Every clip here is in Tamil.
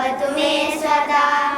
भव मे सदा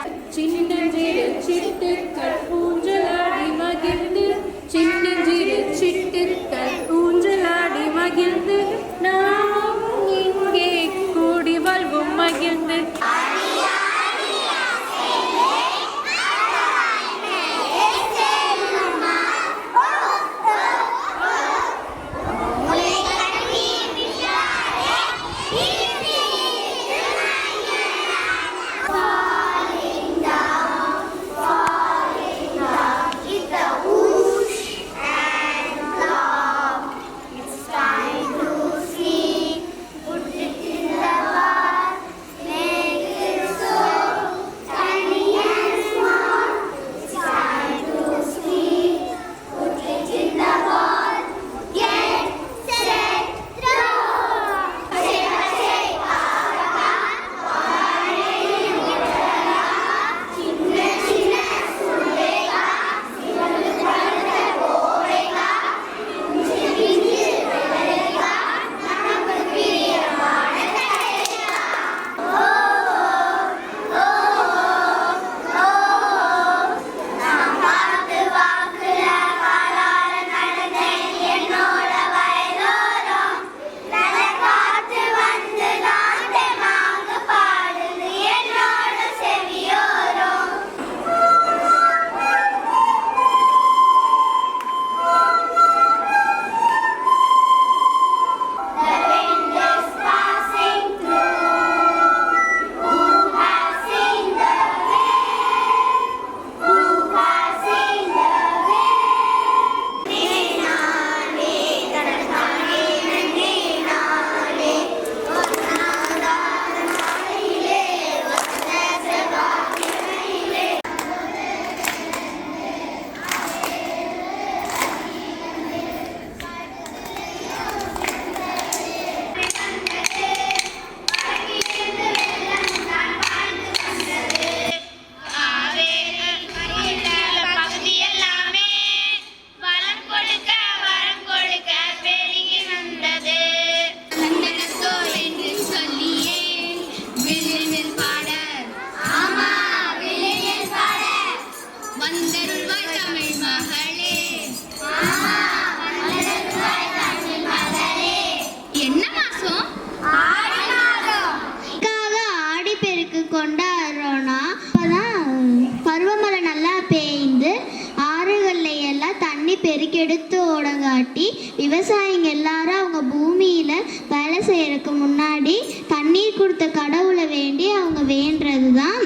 முன்னாடி தண்ணீர் கொடுத்த கடவுளை வேண்டி அவங்க வேண்டது தான்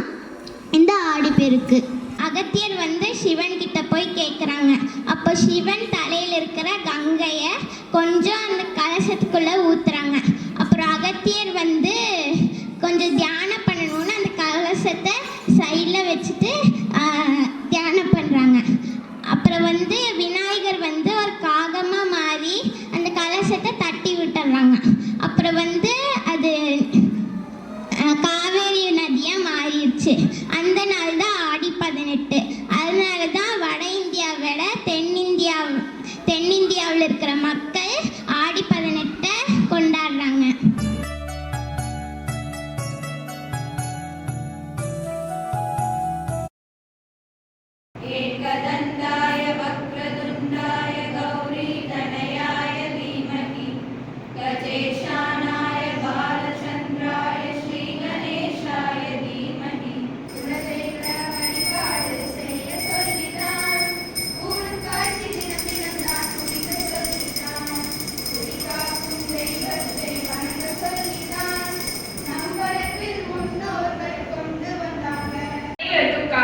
இந்த ஆடிப்பெருக்கு அகத்தியர் வந்து சிவன் கிட்ட போய் கேட்குறாங்க அப்போ சிவன் தலையில் இருக்கிற கங்கையை கொஞ்சம் அந்த கலசத்துக்குள்ளே ஊத்துறாங்க. அப்புறம் அகத்தியர் வந்து கொஞ்சம் தியானம்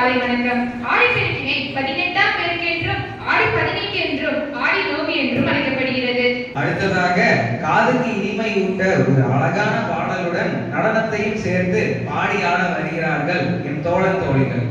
காலை வணக்கம். ஆடிப்பெருக்கினை பதினெட்டாம் பெருக்கென்றும் ஆடி பதினெட்டு என்றும் ஆடி நோம்பு என்றும் அழைக்கப்படுகிறது. அடுத்ததாக காதுக்கு இனிமை ஊட்ட ஒரு அழகான பாடலுடன் நடனத்தையும் சேர்த்து பாடி ஆட வருகிறார்கள் என் தோழன் தோழிகள்.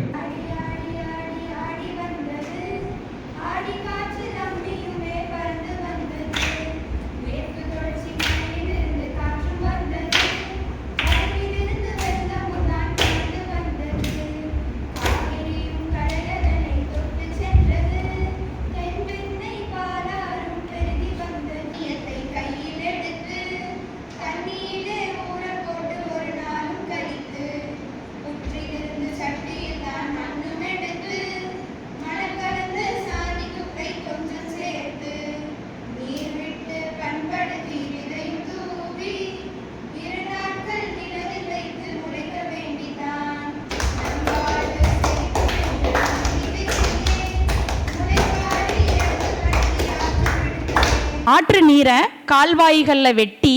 ஆற்று நீரை கால்வாய்களில் வெட்டி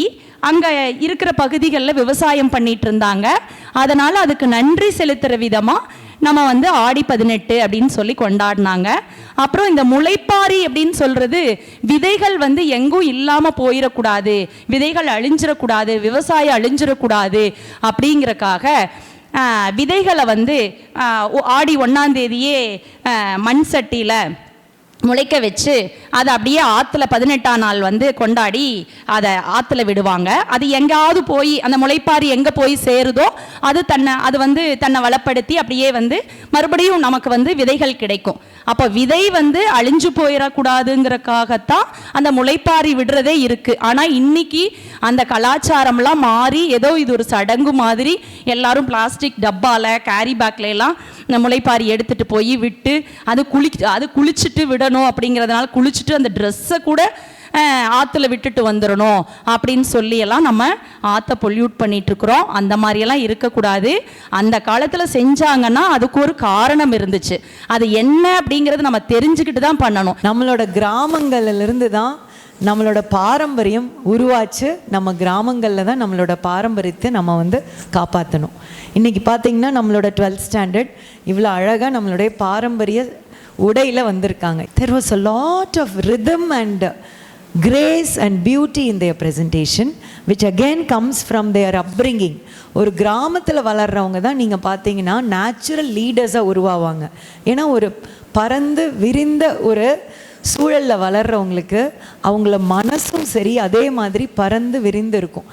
அங்கே இருக்கிற பகுதிகளில் விவசாயம் பண்ணிட்டு இருந்தாங்க. அதனால் அதுக்கு நன்றி செலுத்துகிற விதமாக நம்ம வந்து ஆடி பதினெட்டு அப்படின்னு சொல்லி கொண்டாடினாங்க. அப்புறம் இந்த முளைப்பாரி அப்படின்னு சொல்கிறது விதைகள் வந்து எங்கும் இல்லாமல் போயிடக்கூடாது விதைகள் அழிஞ்சிடக்கூடாது விவசாயம் அழிஞ்சிடக்கூடாது அப்படிங்கிறக்காக விதைகளை வந்து ஆடி ஒன்றாந்தேதியே மண் சட்டியில் முளைக்க வச்சு அதை அப்படியே ஆற்றுல பதினெட்டாம் நாள் வந்து கொண்டாடி அதை ஆற்றுல விடுவாங்க. அது எங்கேயாவது போய் அந்த முளைப்பாரி எங்கே போய் சேருதோ அது தன்னை அது வந்து தன்னை வளப்படுத்தி அப்படியே வந்து மறுபடியும் நமக்கு வந்து விதைகள் கிடைக்கும். அப்போ விதை வந்து அழிஞ்சு போயிடக்கூடாதுங்கிறக்காகத்தான் அந்த முளைப்பாரி விடுறதே இருக்குது ஆனால் இன்னைக்கு அந்த கலாச்சாரம்லாம் மாறி ஏதோ இது ஒரு சடங்கு மாதிரி எல்லாரும் பிளாஸ்டிக் டப்பாவில் கேரி பேக்ல எல்லாம் இந்த முளைப்பாரி எடுத்துட்டு போய் விட்டு அது குளி அது குளிச்சுட்டு விடணும் அப்படிங்கிறதுனால குளிச்சுட்டு அந்த ட்ரெஸ்ஸை கூட ஆற்றுல விட்டுட்டு வந்துடணும் அப்படின்னு சொல்லி எல்லாம் நம்ம ஆற்றை பொல்யூட் பண்ணிகிட்ருக்குறோம் அந்த மாதிரியெல்லாம் இருக்கக்கூடாது. அந்த காலத்தில் செஞ்சாங்கன்னா அதுக்கு ஒரு காரணம் இருந்துச்சு. அது என்ன அப்படிங்கிறது நம்ம தெரிஞ்சுக்கிட்டு தான் பண்ணணும். நம்மளோட கிராமங்கள்லேருந்து தான் நம்மளோட பாரம்பரியம் உருவாச்சு. நம்ம கிராமங்களில் தான் நம்மளோட பாரம்பரியத்தை நம்ம வந்து காப்பாற்றணும் இன்றைக்கி பார்த்தீங்கன்னா நம்மளோட டுவெல்த் ஸ்டாண்டர்ட் இவ்வளோ அழகாக நம்மளுடைய பாரம்பரிய உடையில் வந்திருக்காங்க. There was a lot of rhythm and grace and beauty in their presentation which again comes from their upbringing ஒரு கிராமத்தில் வளர்றவங்க தான் நீங்கள் பார்த்தீங்கன்னா நேச்சுரல் லீடர்ஸாக உருவாவாங்க. ஏன்னா ஒரு பறந்து விரிந்த ஒரு சூழலில் வளர்றவங்களுக்கு அவங்கள மனசும் சரி அதே மாதிரி பறந்து விரிந்து இருக்கும்